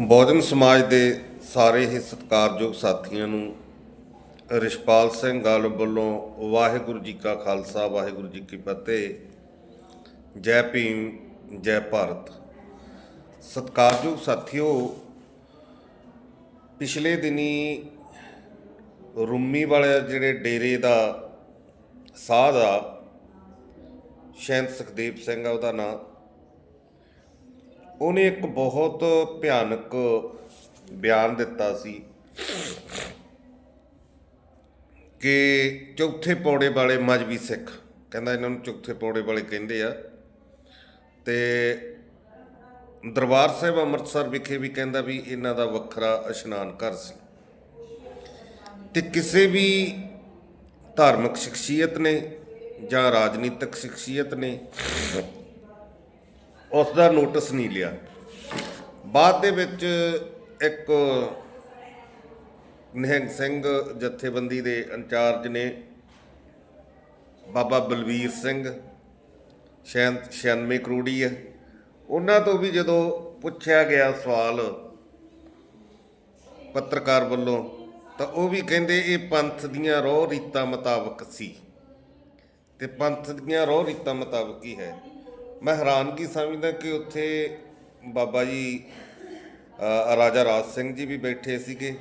ਬਹੁਜਨ ਸਮਾਜ ਦੇ ਸਾਰੇ ਹੀ ਸਤਿਕਾਰਯੋਗ ਸਾਥੀਆਂ ਨੂੰ ਰਿਸ਼ਪਾਲ ਸਿੰਘ ਗੱਲ ਵੱਲੋਂ ਵਾਹਿਗੁਰੂ ਜੀ ਕਾ ਖਾਲਸਾ, ਵਾਹਿਗੁਰੂ ਜੀ ਕੀ ਫਤਿਹ। ਜੈ ਭੀਮ, ਜੈ ਭਾਰਤ। ਸਤਿਕਾਰਯੋਗ ਸਾਥੀਓ, ਪਿਛਲੇ ਦਿਨੀ ਰੁੰਮੀ ਵਾਲੇ ਜਿਹੜੇ ਡੇਰੇ ਦਾ ਸਾਧ ਆ, ਸ਼ੈਂਤ ਸੁਖਦੇਵ ਸਿੰਘ ਆ, ਉਹਦਾ ਨਾਂ ਉਹਨੇ ਇੱਕ ਬਹੁਤ ਭਿਆਨਕ ਬਿਆਨ ਦਿੱਤਾ ਸੀ ਕਿ ਚੌਥੇ ਪੌੜੇ ਵਾਲੇ ਮਜਬੀ ਸਿੱਖ, ਕਹਿੰਦਾ ਇਹਨਾਂ ਨੂੰ ਚੌਥੇ ਪੌੜੇ ਵਾਲੇ ਕਹਿੰਦੇ ਆ, ਤੇ ਦਰਬਾਰ ਸਾਹਿਬ ਅੰਮ੍ਰਿਤਸਰ ਵਿਖੇ ਵੀ ਕਹਿੰਦਾ ਵੀ ਇਹਨਾਂ ਦਾ ਵੱਖਰਾ ਇਸ਼ਨਾਨ ਘਰ ਸੀ। ਤੇ ਕਿਸੇ ਵੀ ਧਾਰਮਿਕ ਸ਼ਖਸੀਅਤ ਨੇ ਜਾਂ ਰਾਜਨੀਤਿਕ ਸ਼ਖਸੀਅਤ ਨੇ ਉਸ ਦਾ ਨੋਟਿਸ ਨਹੀਂ ਲਿਆ। ਬਾਅਦ ਦੇ ਵਿੱਚ ਇੱਕ ਨਿਹੰਗ ਸਿੰਘ ਜਥੇਬੰਦੀ ਦੇ ਇੰਚਾਰਜ ਨੇ ਬਾਬਾ ਬਲਵੀਰ ਸਿੰਘ 96 ਕਰੋੜੀ ਹੈ ਉਹਨਾਂ ਤੋਂ ਵੀ ਜਦੋਂ ਪੁੱਛਿਆ ਗਿਆ ਸਵਾਲ ਪੱਤਰਕਾਰ ਵੱਲੋਂ, ਤਾਂ ਉਹ ਵੀ ਕਹਿੰਦੇ ਇਹ ਪੰਥ ਦੀਆਂ ਰੋਹ ਰੀਤਾਂ ਮੁਤਾਬਕ ਸੀ। ਤੇ ਪੰਥ ਦੀਆਂ ਰੋਹ ਰੀਤਾਂ ਮੁਤਾਬਕ ਹੀ ਹੈ। ਮੈਂ ਹੈਰਾਨਗੀ ਸਮਝਦਾ ਕਿ ਉੱਥੇ ਬਾਬਾ ਜੀ ਰਾਜਾ ਰਾਜ ਸਿੰਘ ਜੀ ਵੀ ਬੈਠੇ ਸੀਗੇ।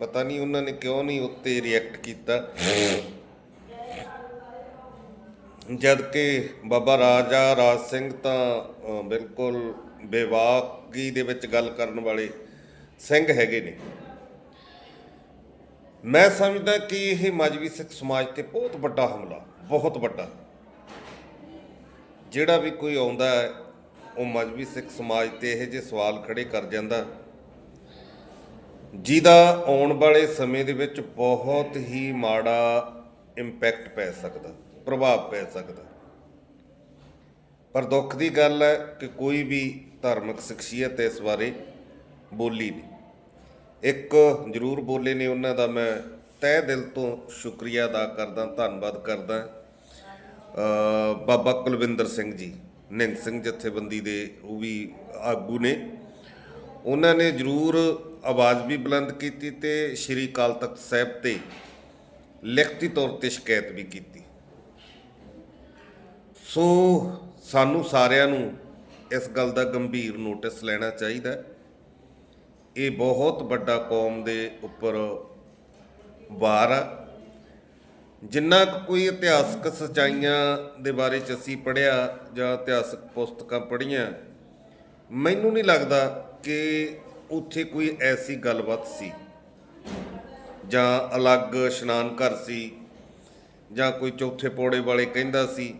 ਪਤਾ ਨਹੀਂ ਉਹਨਾਂ ਨੇ ਕਿਉਂ ਨਹੀਂ ਉੱਤੇ ਰਿਐਕਟ ਕੀਤਾ। ਜਦ ਕਿ ਬਾਬਾ ਰਾਜਾ ਰਾਜ ਸਿੰਘ ਤਾਂ ਬਿਲਕੁਲ ਬੇਵਾਕੀ ਦੇ ਵਿੱਚ ਗੱਲ ਕਰਨ ਵਾਲੇ ਸਿੰਘ ਹੈਗੇ ਨੇ। ਮੈਂ ਸਮਝਦਾ ਕਿ ਇਹ ਮਜਬੀ ਸਿੱਖ ਸਮਾਜ ਤੇ ਬਹੁਤ ਵੱਡਾ ਹਮਲਾ, ਬਹੁਤ ਵੱਡਾ। ਜਿਹੜਾ ਵੀ ਕੋਈ ਆਉਂਦਾ ਹੈ, ਉਹ ਮਜਬੀ ਸਿੱਖ ਸਮਾਜ ਤੇ ਇਹ ਜਿਹੇ ਸਵਾਲ ਖੜੇ ਕਰ ਜਾਂਦਾ। ਜਿਹਦਾ ਆਉਣ ਵਾਲੇ ਸਮੇਂ ਦੇ ਵਿੱਚ ਬਹੁਤ ਹੀ ਮਾੜਾ ਇੰਪੈਕਟ ਪੈ ਸਕਦਾ, ਪ੍ਰਭਾਵ ਪੈ ਸਕਦਾ। ਪਰ ਦੁੱਖ ਦੀ ਗੱਲ ਹੈ ਕਿ ਕੋਈ ਵੀ ਧਾਰਮਿਕ ਸ਼ਖਸੀਅਤ ਇਸ ਬਾਰੇ ਬੋਲੀ ਨਹੀਂ। ਇੱਕ ਜ਼ਰੂਰ ਬੋਲੇ ਨੇ ਉਹਨਾਂ ਦਾ ਮੈਂ ਤਹਿ ਦਿਲ ਤੋਂ ਸ਼ੁਕਰੀਆ ਅਦਾ ਕਰਦਾ, ਧੰਨਵਾਦ ਕਰਦਾ। ਬਾਬਾ ਕੁਲਵਿੰਦਰ ਸਿੰਘ ਜੀ ਨਿੰਗ ਸਿੰਘ ਜਥੇਬੰਦੀ ਦੇ ਉਹ ਵੀ ਆਗੂ ਨੇ। ਉਹਨਾਂ ਨੇ ਜ਼ਰੂਰ ਆਵਾਜ਼ ਵੀ ਬੁਲੰਦ ਕੀਤੀ ਤੇ ਸ਼੍ਰੀ ਅਕਾਲ ਤਖਤ ਸਾਹਿਬ ਤੇ ਲਿਖਤੀ ਤੌਰ ਤੇ ਸ਼ਿਕਾਇਤ ਵੀ ਕੀਤੀ। ਸੋ ਸਾਨੂੰ ਸਾਰਿਆਂ ਨੂੰ ਇਸ ਗੱਲ ਦਾ ਗੰਭੀਰ ਨੋਟਿਸ ਲੈਣਾ ਚਾਹੀਦਾ ਇਹ ਬਹੁਤ ਵੱਡਾ ਕੌਮ ਦੇ ਉੱਪਰ ਵਾਰ ਆ। ਜਿੰਨਾ ਕੁ ਕੋਈ ਇਤਿਹਾਸਕ ਸਚਾਈਆਂ ਦੇ ਬਾਰੇ ਚ ਅਸੀਂ ਪੜ੍ਹਿਆ ਜਾਂ ਇਤਿਹਾਸਕ ਪੁਸਤਕਾਂ ਪੜ੍ਹੀਆਂ, ਮੈਨੂੰ ਨਹੀਂ ਲੱਗਦਾ ਕਿ ਉੱਥੇ ਕੋਈ ਐਸੀ ਗੱਲਬਾਤ ਸੀ। ਜਾਂ ਅਲੱਗ ਇਸ਼ਨਾਨ ਘਰ ਸੀ, ਜਾਂ ਕੋਈ ਚੌਥੇ ਪੌੜੇ ਵਾਲੇ ਕਹਿੰਦਾ ਸੀ।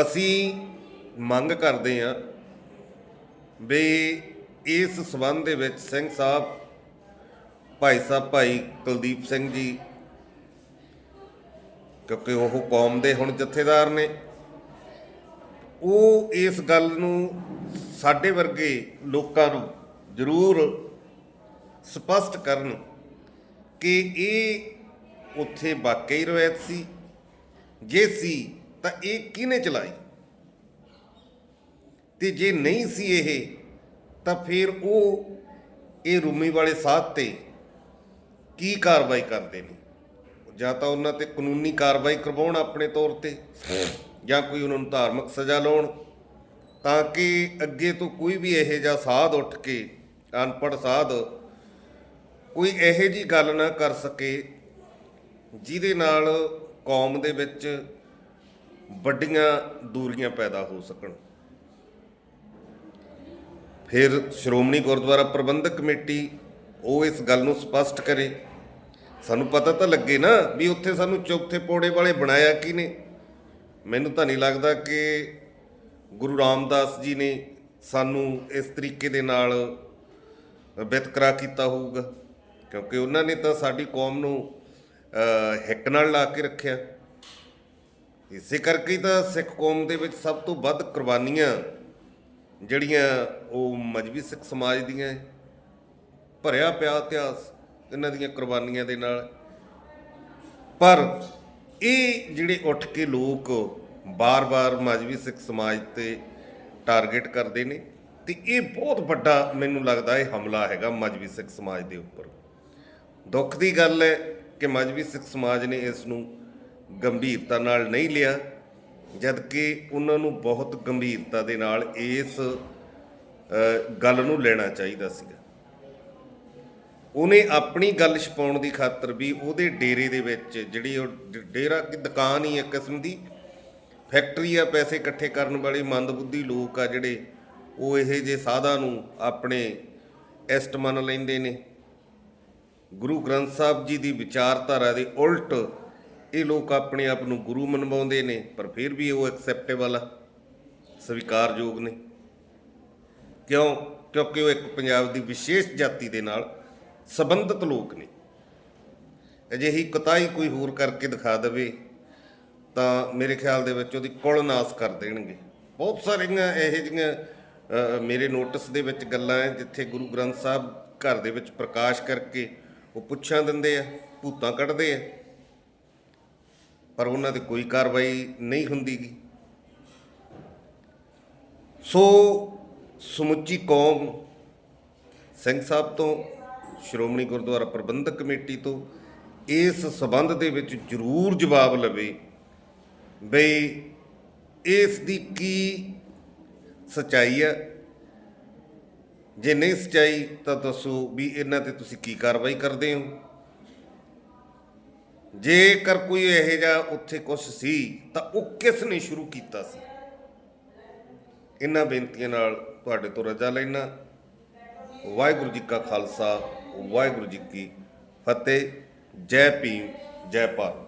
ਅਸੀਂ ਮੰਗ ਕਰਦੇ ਹਾਂ ਵੀ ਇਸ ਸਬੰਧ ਦੇ ਵਿੱਚ ਸਿੰਘ ਸਾਹਿਬ, ਭਾਈ ਸਾਹਿਬ, ਭਾਈ ਕੁਲਦੀਪ ਸਿੰਘ ਜੀ ਕਿਉਂਕਿ ਉਹ ਕੌਮ ਦੇ ਹੁਣ ਜਥੇਦਾਰ ਨੇ। ਉਹ ਇਸ ਗੱਲ ਨੂੰ ਸਾਡੇ ਵਰਗੇ ਲੋਕਾਂ ਨੂੰ ਜ਼ਰੂਰ ਸਪਸ਼ਟ ਕਰਨ ਕਿ ਇਹ ਉੱਥੇ ਵਾਕਈ ਰਵਾਇਤ ਸੀ। ਜੇ ਸੀ ਤਾਂ ਇਹ ਕਿਹਨੇ ਚਲਾਈ? ਤੇ ਜੇ ਨਹੀਂ ਸੀ ਇਹ, ਤਾਂ ਫਿਰ ਉਹ ਇਹ ਰੂਮੀ ਵਾਲੇ ਸਾਥ ਤੇ ਕੀ ਕਾਰਵਾਈ ਕਰਦੇ ਨੇ? ਜਾਂ ਤਾਂ ਉਹਨਾਂ ਤੇ ਕਾਨੂੰਨੀ ਕਾਰਵਾਈ ਕਰਵਾਉਣ ਆਪਣੇ ਤੌਰ ਤੇ, ਜਾਂ ਕੋਈ ਉਹਨਾਂ ਨੂੰ ਧਾਰਮਿਕ ਸਜ਼ਾ ਲਾਉਣ, ਤਾਂ ਕਿ ਅੱਗੇ ਤੋਂ ਕੋਈ ਵੀ ਇਹੋ ਜਿਹਾ ਸਾਧ ਉੱਠ ਕੇ, ਅਨਪੜ੍ਹ ਸਾਧ ਕੋਈ ਇਹੋ ਜੀ ਗੱਲ ਨਾ ਕਰ ਸਕੇ, ਜਿਹਦੇ ਨਾਲ ਕੌਮ ਦੇ ਵਿੱਚ ਵੱਡੀਆਂ ਦੂਰੀਆਂ ਪੈਦਾ ਹੋ ਸਕਣ। ਫਿਰ ਸ਼੍ਰੋਮਣੀ ਗੁਰਦੁਆਰਾ ਪ੍ਰਬੰਧਕ ਕਮੇਟੀ ਉਹ ਇਸ ਗੱਲ ਨੂੰ ਸਪਸ਼ਟ ਕਰੇ ਸਾਨੂੰ ਪਤਾ ਤਾਂ ਲੱਗੇ ਨਾ ਵੀ ਉੱਥੇ ਸਾਨੂੰ ਚੌਥੇ ਪੌੜੇ ਵਾਲੇ ਬਣਾਇਆ ਕੀ ਨੇ ਮੈਨੂੰ ਤਾਂ ਨਹੀਂ ਲੱਗਦਾ ਕਿ ਗੁਰੂ ਰਾਮਦਾਸ ਜੀ ਨੇ ਸਾਨੂੰ ਇਸ ਤਰੀਕੇ ਦੇ ਨਾਲ ਵਿਤਕਰਾ ਕੀਤਾ ਹੋਊਗਾ। ਕਿਉਂਕਿ ਉਹਨਾਂ ਨੇ ਤਾਂ ਸਾਡੀ ਕੌਮ ਨੂੰ ਹਿੱਕ ਨਾਲ ਲਾ ਕੇ ਰੱਖਿਆ। ਇਸੇ ਕਰਕੇ ਤਾਂ ਸਿੱਖ ਕੌਮ ਦੇ ਵਿੱਚ ਸਭ ਤੋਂ ਵੱਧ ਕੁਰਬਾਨੀਆਂ ਜਿਹੜੀਆਂ ਉਹ ਮਜਬੀ ਸਿੱਖ ਸਮਾਜ ਦੀਆਂ ਹੈ। ਭਰਿਆ ਪਿਆ ਇਤਿਹਾਸ। ਇਹਨਾਂ ਦੀਆਂ ਕੁਰਬਾਨੀਆਂ ਦੇ ਨਾਲ। ਪਰ ਇਹ ਜਿਹੜੇ ਉੱਠ ਕੇ ਲੋਕ ਬਾਰ-ਬਾਰ ਮਜਬੀ ਸਿੱਖ ਸਮਾਜ ਤੇ ਟਾਰਗੇਟ ਕਰਦੇ ਨੇ, ਤੇ ਇਹ ਬਹੁਤ ਵੱਡਾ ਮੈਨੂੰ ਲੱਗਦਾ ਇਹ ਹਮਲਾ ਹੈਗਾ ਮਜਬੀ ਸਿੱਖ ਸਮਾਜ ਦੇ ਉੱਪਰ। ਦੁੱਖ ਦੀ ਗੱਲ ਹੈ ਕਿ ਮਜਬੀ ਸਿੱਖ ਸਮਾਜ ਨੇ ਇਸ ਨੂੰ ਗੰਭੀਰਤਾ ਨਾਲ ਨਹੀਂ ਲਿਆ ਜਦ ਕਿ ਉਹਨਾਂ ਨੂੰ ਬਹੁਤ ਗੰਭੀਰਤਾ ਦੇ ਨਾਲ ਇਸ ਗੱਲ ਨੂੰ ਲੈਣਾ ਚਾਹੀਦਾ ਸੀ ਉਹਨੇ ਆਪਣੀ ਗੱਲ ਛਪਾਉਣ ਦੀ ਖਾਤਰ ਵੀ ਉਹਦੇ ਡੇਰੇ ਦੇ ਵਿੱਚ ਜਿਹੜੀ ਉਹ ਡ- ਡੇਰਾ ਕੀ ਦੁਕਾਨ ਹੀ ਇੱਕ ਕਿਸਮ ਦੀ ਫੈਕਟਰੀ ਆ, ਪੈਸੇ ਇਕੱਠੇ ਕਰਨ ਵਾਲੇ ਮੰਦਬੁੱਧੀ ਲੋਕ ਆ ਜਿਹੜੇ ਉਹ ਇਹੋ ਜਿਹੇ ਸਾਧਾਂ ਨੂੰ ਆਪਣੇ ਐਸਟ ਮੰਨ ਲੈਂਦੇ ਨੇ। ਗੁਰੂ ਗ੍ਰੰਥ ਸਾਹਿਬ ਜੀ ਦੀ ਵਿਚਾਰਧਾਰਾ ਦੇ ਉਲਟ ਇਹ ਲੋਕ ਆਪਣੇ ਆਪ ਨੂੰ ਗੁਰੂ ਮਨਵਾਉਂਦੇ ਨੇ, ਪਰ ਫਿਰ ਵੀ ਉਹ ਐਕਸੈਪਟੇਬਲ ਆ, ਸਵੀਕਾਰਯੋਗ ਨੇ। ਕਿਉਂ? ਕਿਉਂਕਿ ਉਹ ਇੱਕ ਪੰਜਾਬ ਦੀ ਵਿਸ਼ੇਸ਼ ਜਾਤੀ ਦੇ ਨਾਲ ਸੰਬੰਧਿਤ ਲੋਕ ਨੇ। ਅਜਿਹੀ ਕੁਤਾਈ ਕੋਈ ਹੋਰ ਕਰਕੇ ਦਿਖਾ ਦੇਵੇ ਤਾਂ ਮੇਰੇ ਖਿਆਲ ਦੇ ਵਿੱਚ ਉਹਦੀ ਕੁਲ ਨਾਸ ਕਰ ਦੇਣਗੇ। ਬਹੁਤ ਸਾਰੀਆਂ ਇਹੋ ਜਿਹੀਆਂ ਮੇਰੇ ਨੋਟਿਸ ਦੇ ਵਿੱਚ ਗੱਲਾਂ ਹੈ ਜਿੱਥੇ ਗੁਰੂ ਗ੍ਰੰਥ ਸਾਹਿਬ ਘਰ ਦੇ ਵਿੱਚ ਪ੍ਰਕਾਸ਼ ਕਰਕੇ ਉਹ ਪੁੱਛਾਂ ਦਿੰਦੇ ਆ, ਭੂਤਾਂ ਕੱਢਦੇ ਆ। ਪਰ ਉਹਨਾਂ ਤੇ ਕੋਈ ਕਾਰਵਾਈ ਨਹੀਂ ਹੁੰਦੀਗੀ ਸੋ ਸਮੁੱਚੀ ਕੌਮ ਸਿੰਘ ਸਾਹਿਬ ਤੋਂ ਸ਼੍ਰੋਮਣੀ ਗੁਰਦੁਆਰਾ ਪ੍ਰਬੰਧਕ ਕਮੇਟੀ ਤੋਂ ਇਸ ਸਬੰਧ ਦੇ ਵਿੱਚ ਜ਼ਰੂਰ ਜਵਾਬ ਲਵੇ ਬਈ ਇਸ ਦੀ ਕੀ ਸਚਾਈ ਹੈ। ਜੇ ਨਹੀਂ ਸਚਾਈ ਤਾਂ ਦੱਸੋ ਵੀ ਇਹਨਾਂ ਤੇ ਤੁਸੀਂ ਕੀ ਕਾਰਵਾਈ ਕਰਦੇ ਹੋ। ਜੇਕਰ ਕੋਈ ਇਹੋ ਜਿਹਾ ਉੱਥੇ ਕੁਝ ਸੀ ਤਾਂ ਉਹ ਕਿਸ ਨੇ ਸ਼ੁਰੂ ਕੀਤਾ ਸੀ? ਇਹਨਾਂ ਬੇਨਤੀਆਂ ਨਾਲ ਤੁਹਾਡੇ ਤੋਂ ਰਜਾ ਲੈਣਾ ਵਾਹਿਗੁਰੂ ਜੀ ਕਾ ਖਾਲਸਾ। ਵਾਹਿਗੁਰੂ ਜੀ ਕੀ ਫਤਿਹ। ਜੈ ਭੀਮ ਜੈ ਭਾਰਤ।